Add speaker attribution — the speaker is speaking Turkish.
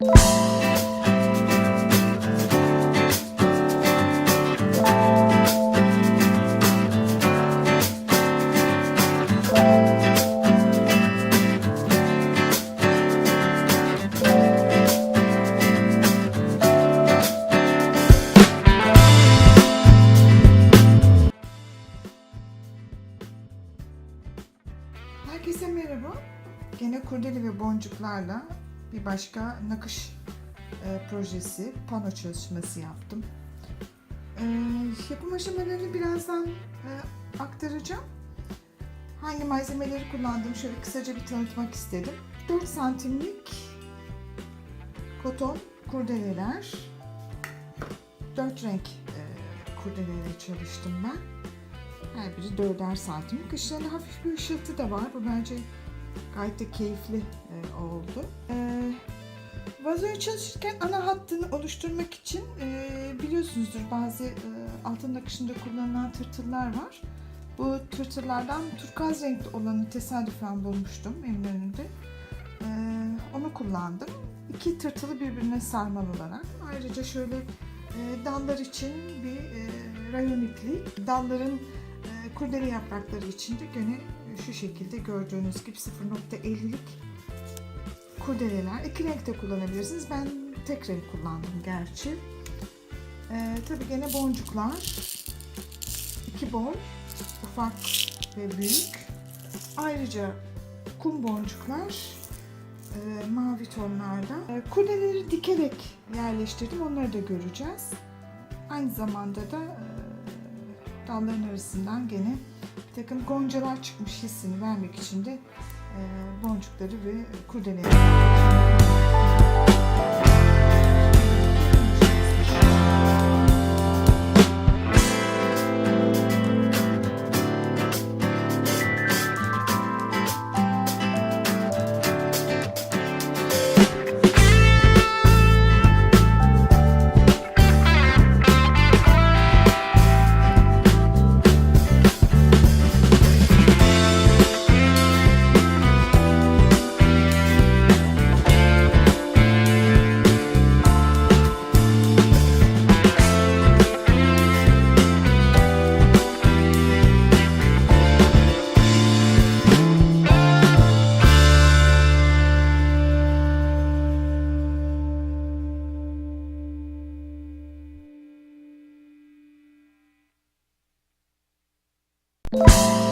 Speaker 1: Herkese merhaba. Gene kurdele ve boncuklarla bir başka nakış e, projesi, pano çalışması yaptım. E, yapım aşamalarını birazdan e, aktaracağım. Hangi malzemeleri kullandığımı şöyle kısaca bir tanıtmak istedim. 4 santimlik koton kurdeleler, 4 renk e, kurdeleyle çalıştım ben. Her biri dörder santimlik. İşlerinde hafif bir ışıltı da var. Bu bence gayet de keyifli e, oldu. E, vazoyu çalışırken ana hattını oluşturmak için e, biliyorsunuzdur bazı e, altın nakışında kullanılan tırtıllar var. Bu tırtıllardan turkuaz renkli olanı tesadüfen bulmuştum Eminönü'nde. E, onu kullandım. İki tırtılı birbirine sarmal olarak. Ayrıca şöyle e, dallar için bir e, rayonikli, dalların e, kurdele yaprakları için de gene şu şekilde gördüğünüz gibi 0.50'lik kurdeleler. İki renkte kullanabilirsiniz. Ben tek renk kullandım gerçi. E, tabii gene boncuklar. iki boy. Ufak ve büyük. Ayrıca kum boncuklar e, mavi tonlarda. E, kurdeleri dikerek yerleştirdim. Onları da göreceğiz. Aynı zamanda da e, dalların arasından gene bir takım goncalar çıkmış hissini vermek için de e, boncukları ve kurdeleleri you